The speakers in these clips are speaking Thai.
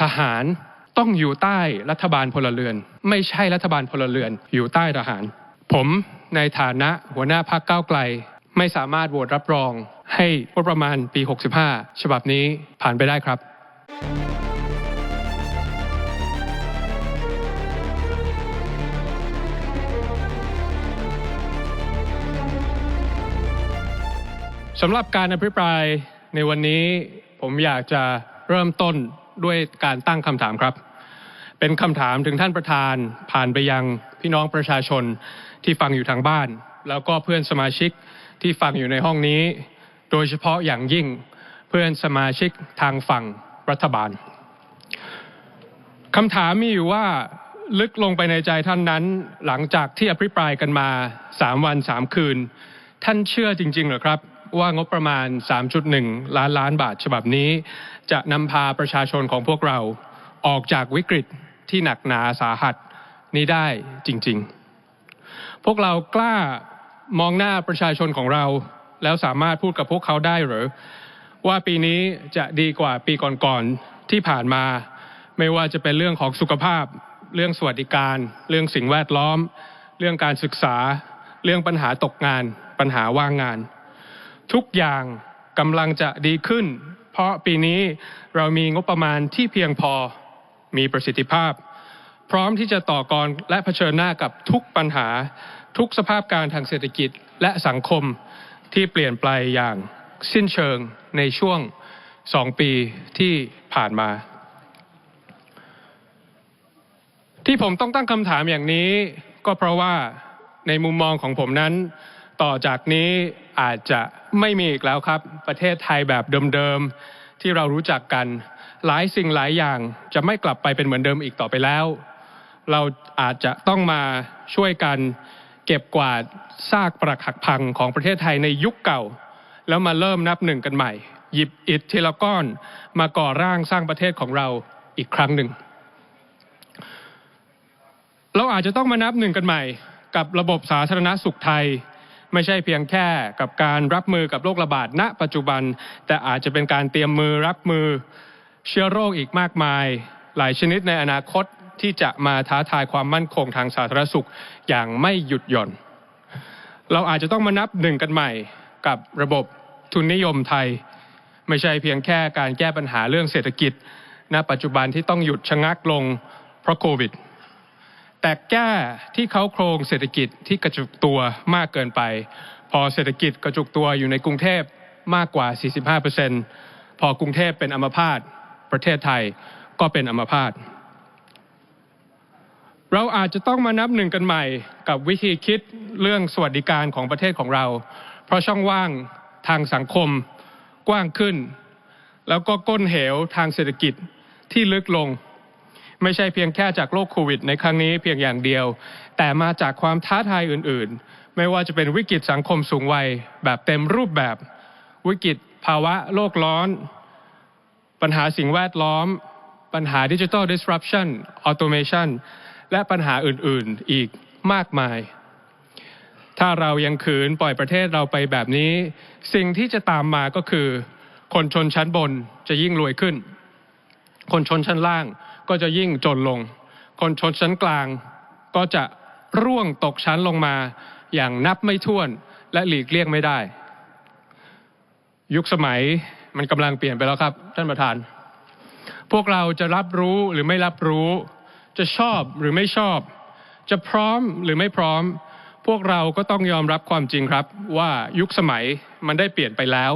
ทหารต้องอยู่ใต้รัฐบาลพลเรือน ไม่ใช่รัฐบาลพลเรือน อยู่ใต้ทหาร ผมในฐานะหัวหน้าพรรคก้าวไกล ไม่สามารถโหวตรับรอง ให้งบประมาณปี 65 ฉบับนี้ผ่านไปได้ครับสำหรับการอภิปรายในวันนี้ผมอยากจะเริ่มต้น ด้วยการตั้งคำถามครับ เป็นคำถามถึงท่านประธาน ผ่านไปยังพี่น้องประชาชนที่ฟังอยู่ทางบ้าน แล้วก็เพื่อนสมาชิกที่ฟังอยู่ในห้องนี้ โดยเฉพาะอย่างยิ่งเพื่อนสมาชิกทางฝั่งรัฐบาลคำถามมีอยู่ว่าลึกลงไปในใจท่านนั้น หลังจากที่อภิปรายกันมา3วัน3คืน ท่านเชื่อจริงๆหรือครับ ว่างบประมาณ 3.1 ล้านล้านบาทฉบับนี้ จะนำพาประชาชนของพวกเราออกจากวิกฤตที่หนักหนาสาหัสนี้ได้จริง ๆ พวกเรากล้ามองหน้าประชาชนของเรา แล้วสามารถพูดกับพวกเขาได้หรือว่าปีนี้จะดีกว่าปีก่อนๆที่ผ่านมา ไม่ว่าจะเป็นเรื่องของสุขภาพ เรื่องสวัสดิการ เรื่องสิ่งแวดล้อม เรื่องการศึกษา เรื่องปัญหาตกงาน ปัญหาว่างงาน ทุกอย่างกำลังจะดีขึ้น เพราะปีนี้เรามีงบประมาณที่เพียงพอมีประสิทธิภาพ พร้อมที่จะต่อกรและเผชิญหน้ากับทุกปัญหา ทุกสภาพการทางเศรษฐกิจและสังคมที่เปลี่ยนไปอย่างสิ้นเชิงในช่วงสองปีที่ผ่านมา ที่ผมต้องตั้งคำถามอย่างนี้ ก็เพราะว่าในมุมมองของผมนั้น ต่อจากนี้อาจจะ ไม่มีอีกแล้วครับ ประเทศไทยแบบเดิมๆที่เรารู้จักกัน หลายสิ่งหลายอย่างจะไม่กลับไปเป็นเหมือนเดิมอีกต่อไปแล้ว เราอาจจะต้องมาช่วยกันเก็บกวาดซากปรักหักพังของประเทศไทยในยุคเก่า แล้วมาเริ่มนับหนึ่งกันใหม่ หยิบอิฐทีละก้อนมาก่อร่างสร้างประเทศของเราอีกครั้งหนึ่ง เราอาจจะต้องมานับหนึ่งกันใหม่ กับระบบสาธารณสุขไทย ไม่ใช่เพียงแค่กับการรับมือกับโรคระบาดณ ปัจจุบัน แต่อาจจะเป็นการเตรียมมือรับมือเชื้อโรคอีกมากมาย หลายชนิดในอนาคตที่จะมาท้าทายความมั่นคงทางสาธารณสุขอย่างไม่หยุดหย่อน เราอาจจะต้องมานับหนึ่งกันใหม่กับระบบทุนนิยมไทย ไม่ใช่เพียงแค่การแก้ปัญหาเรื่องเศรษฐกิจณปัจจุบันที่ต้องหยุดชะงักลงเพราะโควิด แต่แก้ที่เขาโครงเศรษฐกิจที่กระจุกตัวมากเกินไป พอเศรษฐกิจกระจุกตัวอยู่ในกรุงเทพมากกว่า 45%พอกรุงเทพเป็นอัมพาตประเทศไทยก็เป็นอัมพาตเราอาจจะต้องมานับหนึ่งกันใหม่กับวิธีคิดเรื่องสวัสดิการของประเทศของเรา เพราะช่องว่างทางสังคมกว้างขึ้น แล้วก็ก้นเหวทางเศรษฐกิจที่ลึกลง ไม่ใช่เพียงแค่จากโรคโควิดในครั้งนี้เพียงอย่างเดียว แต่มาจากความท้าทายอื่นๆ ไม่ว่าจะเป็นวิกฤตสังคมสูงวัยแบบเต็มรูปแบบ วิกฤตภาวะโลกร้อน ปัญหาสิ่งแวดล้อม ปัญหาดิจิทัล disruption automation และปัญหาอื่นๆอีกมากมาย ถ้าเรายังขืนปล่อยประเทศเราไปแบบนี้ สิ่งที่จะตามมาก็คือ คนชนชั้นบนจะยิ่งรวยขึ้น คนชนชั้นล่าง ก็จะยิ่งจนลง คนชนชั้นกลางก็จะร่วงตกชั้นลงมาอย่างนับไม่ถ้วนและหลีกเลี่ยงไม่ได้ ยุคสมัยมันกำลังเปลี่ยนไปแล้วครับ ท่านประธาน พวกเราจะรับรู้หรือไม่รับรู้ จะชอบหรือไม่ชอบ จะพร้อมหรือไม่พร้อม พวกเราก็ต้องยอมรับความจริงครับ ว่ายุคสมัยมันได้เปลี่ยนไปแล้ว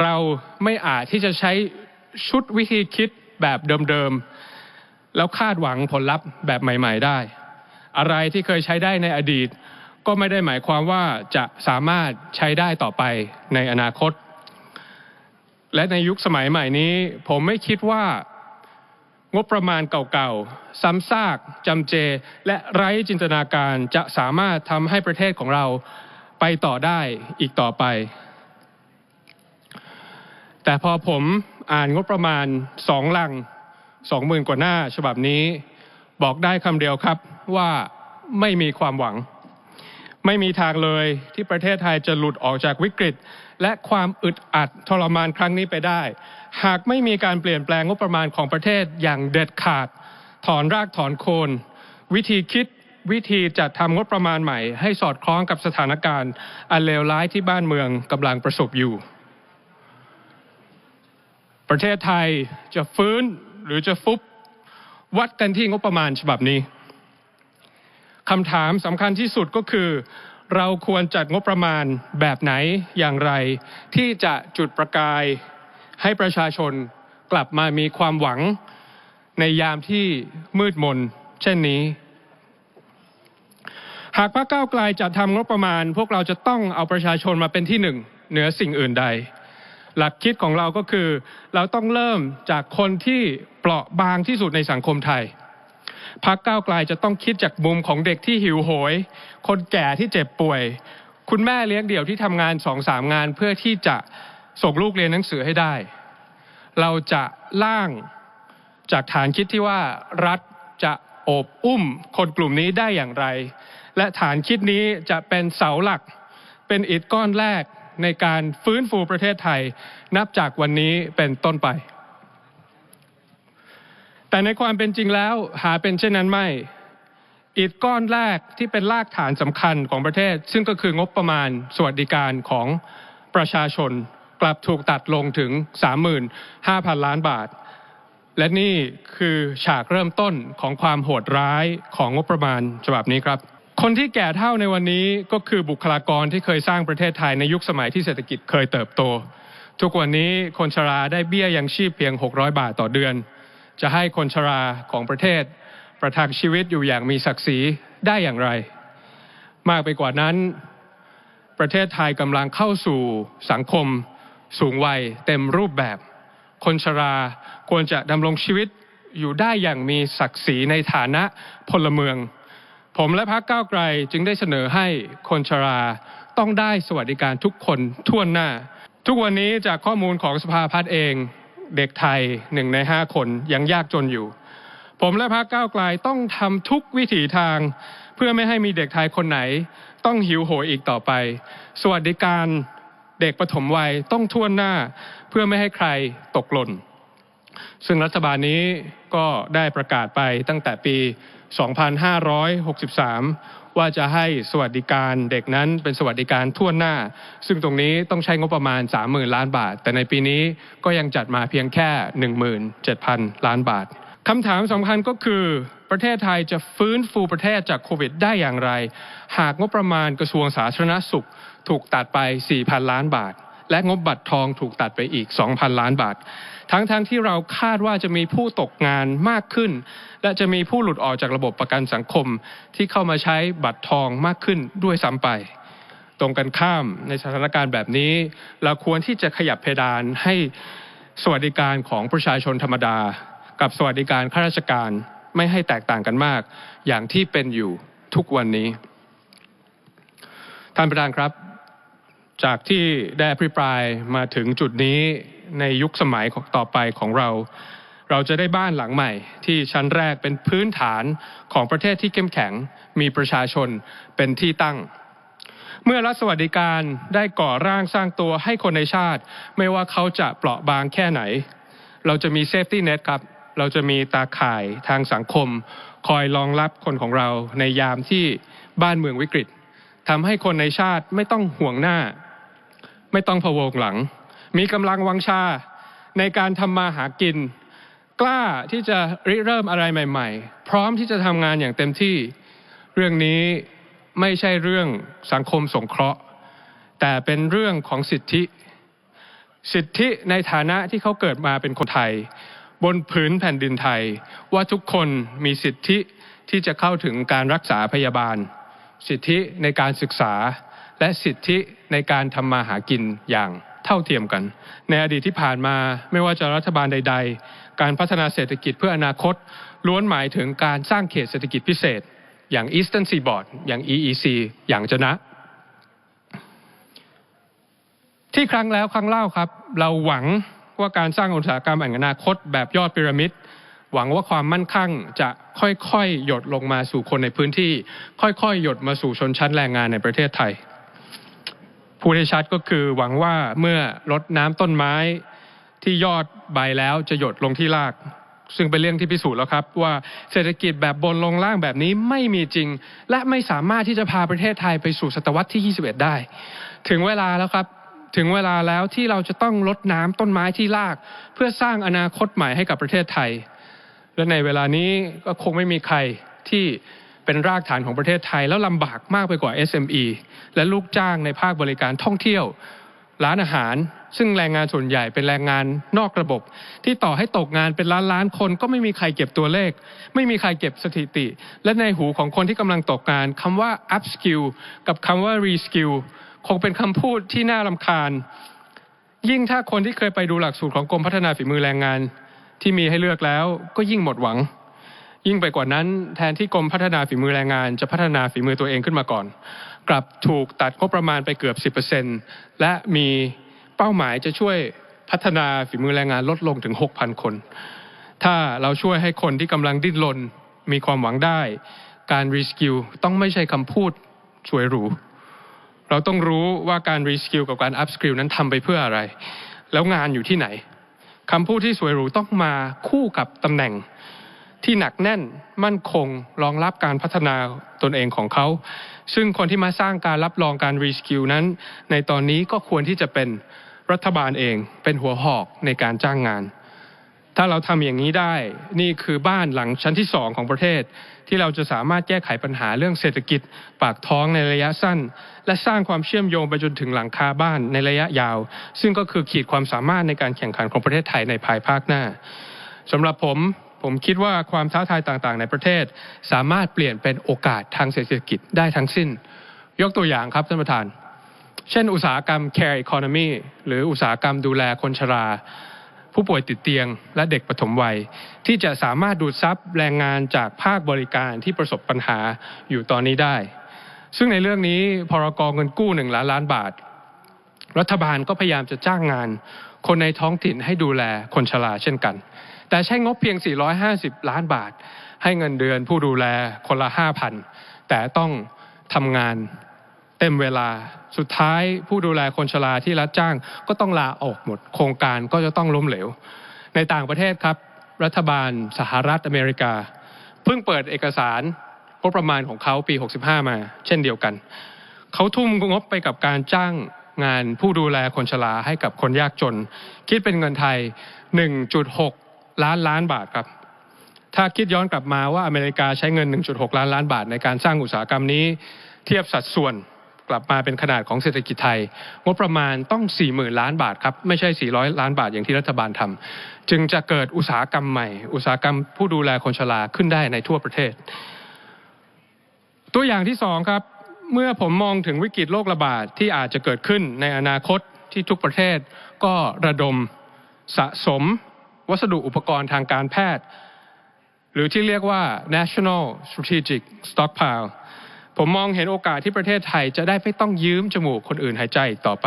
เราไม่อาจที่จะใช้ชุดวิธีคิด แบบเดิมๆ แล้วคาดหวังผลลัพธ์แบบใหม่ ๆ ได้ อะไรที่เคยใช้ได้ในอดีต ก็ไม่ได้หมายความว่าจะสามารถใช้ได้ต่อไปในอนาคต และในยุคสมัยใหม่นี้ ผมไม่คิดว่างบประมาณเก่าๆ ซ้ำซากจำเจ และไร้จินตนาการจะสามารถทำให้ประเทศของเราไปต่อได้อีกต่อไป แต่พอผม อ่านงบประมาณสองลังสองหมื่นกว่าหน้า ฉบับนี้บอกได้คำเดียวครับว่าไม่มีความหวัง ไม่มีทางเลยที่ประเทศไทยจะหลุดออกจากวิกฤต และความอึดอัดทรมานครั้งนี้ไปได้ หากไม่มีการเปลี่ยนแปลงงบประมาณของประเทศอย่างเด็ดขาด ถอนรากถอนโคน วิธีคิดวิธีจัดทำงบประมาณใหม่ ให้สอดคล้องกับสถานการณ์ อันเลวร้ายที่บ้านเมืองกำลังประสบอยู่ ประเทศไทยจะฟื้นหรือจะฟุบวัดกันที่งบประมาณฉบับนี้คำถามสำคัญที่สุดก็คือ เราควรจัดงบประมาณแบบไหนอย่างไร ที่จะจุดประกายให้ประชาชนกลับมามีความหวังในยามที่มืดมน เช่นนี้ หากพรรคก้าวไกลจะทำงบประมาณ พวกเราจะต้องเอาประชาชนมาเป็นที่หนึ่ง เหนือสิ่งอื่นใด หลักคิดของเราก็คือ เราต้องเริ่มจากคนที่เปราะบางที่สุดในสังคมไทยพักก้าวไกลจะต้องคิดจากมุมของเด็กที่หิวโหย คนแก่ที่เจ็บป่วย คุณแม่เลี้ยงเดี่ยวที่ทำงานสองสามงานเพื่อที่จะส่งลูกเรียนหนังสือให้ได้ เราจะล่างจากฐานคิดที่ว่ารัฐจะโอบอุ้มคนกลุ่มนี้ได้อย่างไร และฐานคิดนี้จะเป็นเสาหลัก เป็นอิฐก้อนแรก ในการฟื้นฟูประเทศไทย นับจากวันนี้เป็นต้นไป แต่ในความเป็นจริงแล้วหาเป็นเช่นนั้นไม่อิฐก้อนแรกที่เป็นรากฐานสำคัญของประเทศ ซึ่งก็คืองบประมาณสวัสดิการของประชาชนกลับถูกตัดลงถึง 35,000 ล้านบาท และนี่คือฉากเริ่มต้นของความโหดร้ายของงบประมาณฉบับนี้ครับ คนที่แก่เท่าในวันนี้ก็คือบุคลากรที่เคยสร้างประเทศไทยในยุคสมัยที่เศรษฐกิจเคยเติบโต ทุกวันนี้คนชราได้เบี้ยยังชีพเพียง 600 บาทต่อเดือน จะให้คนชราของประเทศ ประทังชีวิตอยู่อย่างมีศักดิ์ศรีได้อย่างไร มากไปกว่านั้น ประเทศไทยกำลังเข้าสู่สังคม สูงวัยเต็มรูปแบบ คนชราควรจะดำรงชีวิตอยู่ได้อย่างมีศักดิ์ศรีในฐานะพลเมือง ผมและพรรคก้าไกลจึงได้เสนอให้คนชราต้องได้สวัสดิการทุกคนทั่วหน้า ทุกวันนี้จากข้อมูลของสภาพัฒน์เอง เด็กไทยหนึ่งในห้าคนยังยากจนอยู่ ผมและพรรคก้าไกลต้องทำทุกวิถีทาง เพื่อไม่ให้มีเด็กไทยคนไหน ต้องหิวโหยอีกต่อไป สวัสดิการเด็กปฐมวัยต้องทั่วหน้า เพื่อไม่ให้ใครตกหล่นซึ่งรัฐบาลนี้ก็ได้ประกาศไปตั้งแต่ปี 2563 ว่าจะให้สวัสดิการเด็กนั้นเป็นสวัสดิการทั่วหน้า ซึ่งตรงนี้ต้องใช้งบประมาณ 30,000 ล้านบาท แต่ในปีนี้ก็ยังจัดมาเพียงแค่ 17,000 ล้านบาทคำถามสำคัญก็คือประเทศไทยจะฟื้นฟูประเทศจากโควิดได้อย่างไร หากงบประมาณกระทรวงสาธารณสุข ถูกตัดไป 4,000 ล้านบาท และงบบัตรทองถูกตัดไปอีก 2,000 ล้านบาท ทั้งๆทที่เราคาดว่าจะมีผู้ตกงานมากขึ้น และจะมีผู้หลุดออกจากระบบประกันสังคมที่เข้ามาใช้บัตรทองมากขึ้นด้วยซ้ำไป ตรงกันข้ามในสถานการณ์แบบนี้ เราควรที่จะขยับเพดานให้สวัสดิการของประชาชนธรรมดา กับสวัสดิการข้าราชการไม่ให้แตกต่างกันมาก อย่างที่เป็นอยู่ทุกวันนี้ ท่านประธานครับ จากที่ได้อภิปรายมาถึงจุดนี้ ในยุคสมัยต่อไปของเรา เราจะได้บ้านหลังใหม่ ที่ชั้นแรกเป็นพื้นฐานของประเทศที่เข้มแข็งมีประชาชนเป็นที่ตั้ง เมื่อรัฐสวัสดิการได้ก่อร่างสร้างตัวให้คนในชาติ ไม่ว่าเขาจะเปราะบางแค่ไหน เราจะมีเซฟตี้เน็ตครับเราจะมีตาข่ายทางสังคม คอยรองรับคนของเราในยามที่บ้านเมืองวิกฤตทำให้คนในชาติไม่ต้องห่วงหน้า ไม่ต้องพะวงหลัง มีกำลังวังชาในการทำมาหากิน กล้าที่จะริเริ่มอะไรใหม่ ๆ พร้อมที่จะทำงานอย่างเต็มที่ เรื่องนี้ไม่ใช่เรื่องสังคมสงเคราะห์ แต่เป็นเรื่องของสิทธิ สิทธิในฐานะที่เขาเกิดมาเป็นคนไทย บนผืนแผ่นดินไทย ว่าทุกคนมีสิทธิที่จะเข้าถึงการรักษาพยาบาล สิทธิในการศึกษาและสิทธิในการทำมาหากินอย่าง เท่าเทียมกัน ในอดีตที่ผ่านมาไม่ว่าจะรัฐบาลใด ๆ การพัฒนาเศรษฐกิจเพื่ออนาคต ล้วนหมายถึงการสร้างเขตเศรษฐกิจพิเศษ อย่าง Eastern Seaboard อย่าง EEC อย่างจะนะ ที่ครั้งแล้วครั้งเล่าครับ เราหวังว่าการสร้างอุตสาหกรรมแห่งอนาคต แบบยอดพีระมิดหวังว่าความมั่นคงจะค่อยๆ หยดลงมาสู่คนในพื้นที่ ค่อยๆ หยดมาสู่ชนชั้นแรงงานในประเทศไทย พูดให้ชัดก็คือหวังว่าเมื่อรดน้ำต้นไม้ที่ยอดใบแล้วจะหยดลงที่ราก ซึ่งเป็นเรื่องที่พิสูจน์แล้วครับ ว่าเศรษฐกิจแบบบนลงล่างแบบนี้ไม่มีจริง และไม่สามารถที่จะพาประเทศไทยไปสู่ศตวรรษที่ 21 ได้ ถึงเวลาแล้วครับถึงเวลาแล้วที่เราจะต้องลดน้ำต้นไม้ที่ราก เพื่อสร้างอนาคตใหม่ให้กับประเทศไทย และในเวลานี้ก็คงไม่มีใครที่ เป็นรากฐานของประเทศไทย แล้วลำบากมากไปกว่า SME และลูกจ้างในภาคบริการท่องเที่ยว ร้านอาหาร ซึ่งแรงงานส่วนใหญ่เป็นแรงงานนอกระบบ ที่ต่อให้ตกงานเป็นล้านล้านคนก็ไม่มีใครเก็บตัวเลข ไม่มีใครเก็บสถิติ และในหูของคนที่กำลังตกงานคำว่า upskill กับคำว่า reskill คงเป็นคำพูดที่น่ารำคาญ ยิ่งถ้าคนที่เคยไปดูหลักสูตรของกรมพัฒนาฝีมือแรงงาน ที่มีให้เลือกแล้วก็ยิ่งหมดหวัง ยิ่งไปกว่านั้นแทนที่กรมพัฒนาฝีมือแรงงานจะพัฒนาฝีมือตัวเองขึ้นมาก่อน กลับถูกตัดงบประมาณไปเกือบ 10%และมีเป้าหมายจะช่วยพัฒนาฝีมือแรงงานลดลงถึง 6,000 คน ถ้าเราช่วยให้คนที่กำลังดิ้นรนมีความหวังได้ การรีสกิลต้องไม่ใช่คำพูดสวยหรู เราต้องรู้ว่าการรีสกิลกับการอัพสกิลนั้นทำไปเพื่ออะไร แล้วงานอยู่ที่ไหนคำพูดที่สวยหรูต้องมาคู่กับตำแหน่ง ที่หนักแน่นมั่นคงรองรับการพัฒนาตนเองของเขา ซึ่งคนที่มาสร้างการรับรองการรีสกิลนั้น ในตอนนี้ก็ควรที่จะเป็นรัฐบาลเองเป็นหัวหอกในการจ้างงาน ถ้าเราทำอย่างนี้ได้นี่คือบ้านหลังชั้นที่สองของประเทศ ที่เราจะสามารถแก้ไขปัญหาเรื่องเศรษฐกิจปากท้องในระยะสั้น และสร้างความเชื่อมโยงไปจนถึงหลังคาบ้านในระยะยาว ซึ่งก็คือขีดความสามารถในการแข่งขันของประเทศไทยในภายภาคหน้าสำหรับผม ผมคิดว่าความท้าทายต่างๆ ในประเทศ สามารถเปลี่ยนเป็นโอกาสทางเศรษฐกิจได้ทั้งสิ้น ยกตัวอย่างครับท่านประธาน เช่น อุตสาหกรรม care economy หรืออุตสาหกรรมดูแลคนชรา ผู้ป่วยติดเตียง และเด็กปฐมวัย ที่จะสามารถดูดซับแรงงานจากภาคบริการที่ประสบปัญหาอยู่ตอนนี้ได้ ซึ่งในเรื่องนี้พรกเงินกู้หนึ่งล้านล้านบาท รัฐบาลก็พยายามจะจ้างงานคนในท้องถิ่นให้ดูแลคนชราเช่นกัน แต่ใช้งบเพียง 450 ล้านบาท ให้เงินเดือนผู้ดูแลคนละ 5,000 แต่ต้องทำงานเต็มเวลาสุดท้ายผู้ดูแลคนชราที่รัฐจ้างก็ต้องลาออกหมด โครงการก็จะต้องล้มเหลว ในต่างประเทศครับ รัฐบาลสหรัฐอเมริกา เพิ่งเปิดเอกสารงบประมาณของเขาปี 65 มา เช่นเดียวกัน เขาทุ่มงบไปกับการจ้างงานผู้ดูแลคนชราให้กับคนยากจน คิดเป็นเงินไทย 1.6 ล้านล้านบาทครับ ถ้าคิดย้อนกลับมาว่าอเมริกาใช้เงิน 1.6 ล้านล้านบาทในการสร้างอุตสาหกรรมนี้ เทียบสัดส่วนกลับมาเป็นขนาดของเศรษฐกิจไทย งบประมาณต้อง 40,000 ล้านบาทครับ ไม่ใช่ 400 ล้านบาทอย่างที่รัฐบาลทำจึงจะเกิดอุตสาหกรรมใหม่ อุตสาหกรรมผู้ดูแลคนชราขึ้นได้ในทั่วประเทศ ตัวอย่างที่สองครับเมื่อผมมองถึงวิกฤตโรคระบาดที่อาจจะเกิดขึ้นในอนาคตที่ทุกประเทศก็ระดมสะสม วัสดุอุปกรณ์ทางการแพทย์ หรือที่เรียกว่า national strategic stockpile ผมมองเห็นโอกาสที่ประเทศไทยจะได้ไม่ต้องยืมจมูกคนอื่นหายใจอีกต่อไป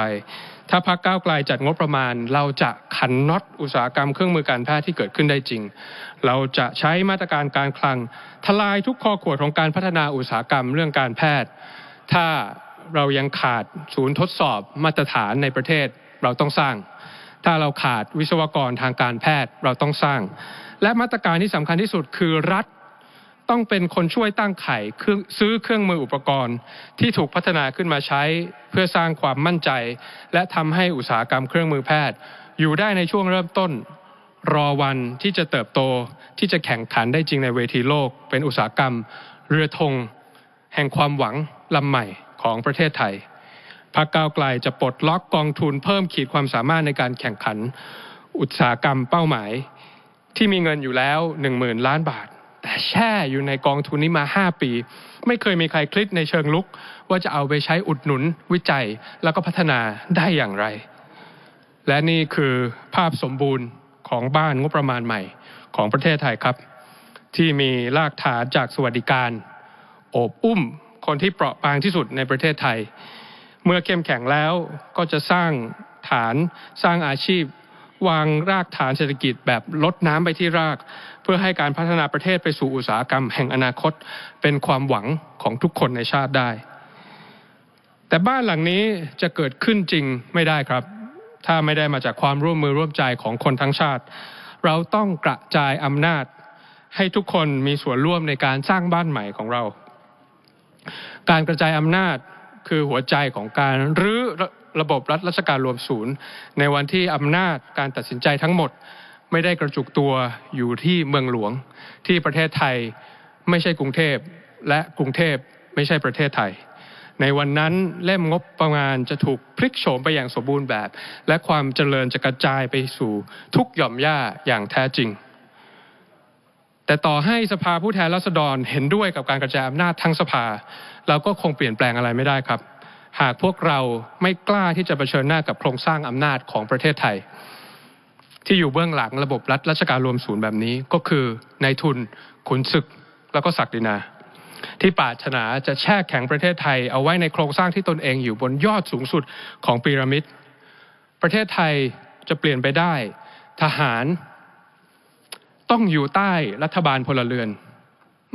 ถ้าพักก้าวไกลจัดงบประมาณ เราจะขันน็อตอุตสาหกรรมเครื่องมือการแพทย์ที่เกิดขึ้นได้จริง เราจะใช้มาตรการการคลัง ทลายทุกข้อขวดของการพัฒนาอุตสาหกรรมเรื่องการแพทย์ ถ้าเรายังขาดศูนย์ทดสอบมาตรฐานในประเทศเราต้องสร้าง ถ้าเราขาดวิศวกรทางการแพทย์เราต้องสร้าง และมาตรการที่สำคัญที่สุดคือรัฐต้องเป็นคนช่วยตั้งไข่คือซื้อเครื่องมืออุปกรณ์ ที่ถูกพัฒนาขึ้นมาใช้เพื่อสร้างความมั่นใจ และทำให้อุตสาหกรรมเครื่องมือแพทย์ อยู่ได้ในช่วงเริ่มต้น รอวันที่จะเติบโตที่จะแข่งขันได้จริงในเวทีโลก เป็นอุตสาหกรรม เรือธงแห่งความหวังลำใหม่ของประเทศไทย ก้าวไกลจะปลดล็อกกองทุนเพิ่มขีดความสามารถในการแข่งขัน อุตสาหกรรมเป้าหมาย ที่มีเงินอยู่แล้ว 1 0,000 ล้านบาท แต่แช่อยู่ในกองทุนนี้มา 5 ปี ไม่เคยมีใครคลิกในเชิงลุก ว่าจะเอาไปใช้อุดหนุนวิจัยแล้วก็พัฒนาได้อย่างไร และนี่คือภาพสมบูรณ์ของบ้านงบประมาณใหม่ของประเทศไทยครับ ที่มีรากฐานจากสวัสดิการ โอบอุ้มคนที่เปราะบางที่สุดในประเทศไทย เมื่อเข้มแข็งแล้วก็จะสร้างฐานสร้างอาชีพ วางรากฐานเศรษฐกิจแบบลดน้ำไปที่ราก เพื่อให้การพัฒนาประเทศไปสู่อุตสาหกรรมแห่งอนาคต เป็นความหวังของทุกคนในชาติได้ แต่บ้านหลังนี้จะเกิดขึ้นจริงไม่ได้ครับ ถ้าไม่ได้มาจากความร่วมมือร่วมใจของคนทั้งชาติ เราต้องกระจายอำนาจ ให้ทุกคนมีส่วนร่วมในการสร้างบ้านใหม่ของเรา การกระจายอำนาจ คือหัวใจของการรื้อระบบรัฐราชการรวมศูนย์ ในวันที่อำนาจการตัดสินใจทั้งหมด ไม่ได้กระจุกตัวอยู่ที่เมืองหลวง ที่ประเทศไทยไม่ใช่กรุงเทพและกรุงเทพไม่ใช่ประเทศไทย ในวันนั้นเล่มงบประมาณจะถูกพลิกโฉมไปอย่างสมบูรณ์แบบ และความเจริญจะกระจายไปสู่ทุกหย่อมย่าอย่างแท้จริง แต่ต่อให้สภาผู้แทนราษฎรเห็นด้วยกับการกระจายอำนาจทั้งสภา เราก็คงเปลี่ยนแปลงอะไรไม่ได้ครับ หากพวกเราไม่กล้าที่จะเผชิญหน้ากับโครงสร้างอำนาจของประเทศไทย ที่อยู่เบื้องหลังระบบรัฐราชการรวมศูนย์แบบนี้ ก็คือนายทุนขุนศึกแล้วก็ศักดินา ที่ปารถนาจะแช่แข็งประเทศไทย เอาไว้ในโครงสร้างที่ตนเองอยู่บนยอดสูงสุดของพีระมิดประเทศไทยจะเปลี่ยนไปได้ ทหารต้องอยู่ใต้รัฐบาลพลเรือน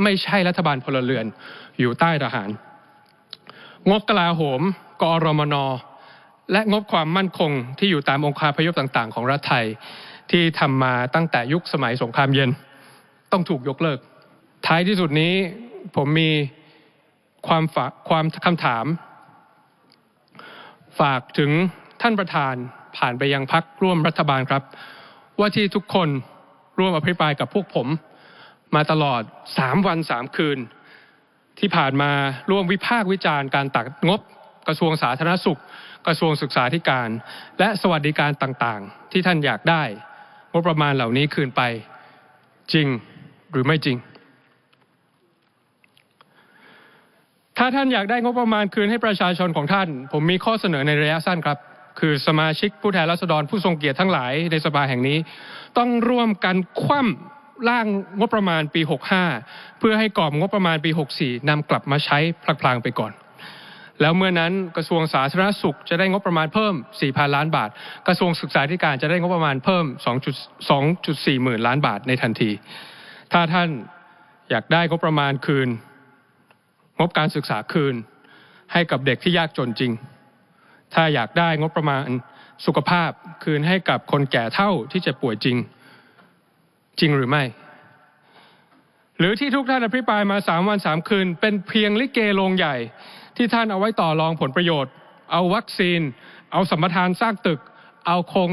ไม่ใช่รัฐบาลพลเรือน อยู่ใต้ทหาร งบกลาโหม กอรมน และงบความมั่นคงที่อยู่ตามองค์คาพยพต่างๆ ของรัฐไทยที่ทำมาตั้งแต่ยุคสมัยสงครามเย็น ต้องถูกยกเลิก ท้ายที่สุดนี้ผมมีความฝากความคำถาม ฝากถึงท่านประธานผ่านไปยังพักร่วมรัฐบาลครับ ว่าที่ทุกคนร่วมอภิปรายกับพวกผม มาตลอด3วัน3คืน ที่ผ่านมาร่วมวิพากษ์วิจารณ์การตัดงบกระทรวงสาธารณสุข กระทรวงศึกษาธิการ และสวัสดิการต่างๆ ที่ท่านอยากได้ งบประมาณเหล่านี้คืนไปจริงหรือไม่จริง ถ้าท่านอยากได้งบประมาณคืนให้ประชาชนของท่าน ผมมีข้อเสนอในระยะสั้นครับ คือสมาชิกผู้แทนราษฎรผู้ทรงเกียรติทั้งหลายในสภาแห่งนี้ ต้องร่วมกันคว่ำ ร่างงบประมาณปี 65 เพื่อให้กรอบงบประมาณปี 64นำกลับมาใช้พลางๆไปก่อน แล้วเมื่อนั้นกระทรวงสาธารณสุขจะได้งบประมาณเพิ่ม 4,000 ล้านบาท กระทรวงศึกษาธิการจะได้งบประมาณเพิ่ม 2.4หมื่นล้านบาทในทันที ถ้าท่านอยากได้งบประมาณคืน งบการศึกษาคืน ให้กับเด็กที่ยากจนจริง ถ้าอยากได้งบประมาณสุขภาพคืนให้กับคนแก่เท่าที่เจ็บป่วยจริง จริงหรือไม่ หรือที่ทุกท่านอภิปรายมาสามวันสามคืน เป็นเพียงลิเกโรงใหญ่ ที่ท่านเอาไว้ต่อรองผลประโยชน์ เอาวัคซีน เอาสัมปทานสร้างตึก เอาโครง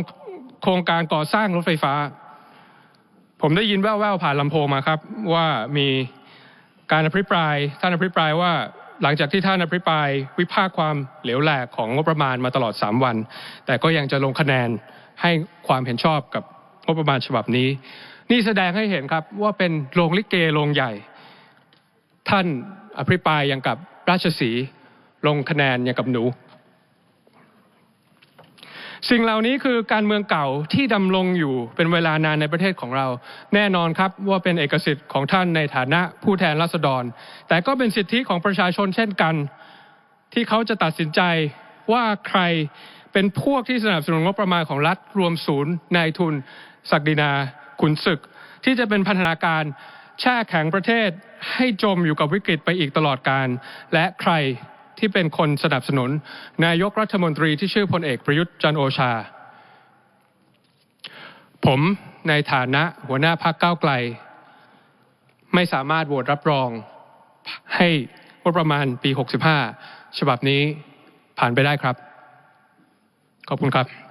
โครงการก่อสร้างรถไฟฟ้า ผมได้ยินแว่วๆผ่านลำโพงมาครับ ว่ามีการอภิปรายท่านอภิปรายว่าหลังจากที่ท่านอภิปรายวิพากษ์ความเหลวแหลกของงบประมาณมาตลอด 3 วัน แต่ก็ยังจะลงคะแนนให้ความเห็นชอบกับงบประมาณฉบับนี้ นี่แสดงให้เห็นครับว่าเป็นโรงลิเกโรงใหญ่ ท่านอภิปรายอย่างกับราชสีลงคะแนนอย่างกับหนู สิ่งเหล่านี้คือการเมืองเก่าที่ดำรงอยู่เป็นเวลานานในประเทศของเรา แน่นอนครับว่าเป็นเอกสิทธิ์ของท่านในฐานะผู้แทนราษฎร แต่ก็เป็นสิทธิของประชาชนเช่นกัน ที่เขาจะตัดสินใจว่าใครเป็นพวกที่สนับสนุนงบประมาณของรัฐรวมศูนย์นายทุน ศักดินา ขุนศึกที่จะเป็นพันธนาการแช่แข็งประเทศให้จมอยู่กับวิกฤตไปอีกตลอดการ และใครที่เป็นคนสนับสนุน นายกรัฐมนตรีที่ชื่อพลเอกประยุทธ์จันโอชา ผมในฐานะหัวหน้าพรรคก้าวไกล ไม่สามารถโหวตรับรอง ให้งบประมาณปี 65 ฉบับนี้ผ่านไปได้ครับ ขอบคุณครับ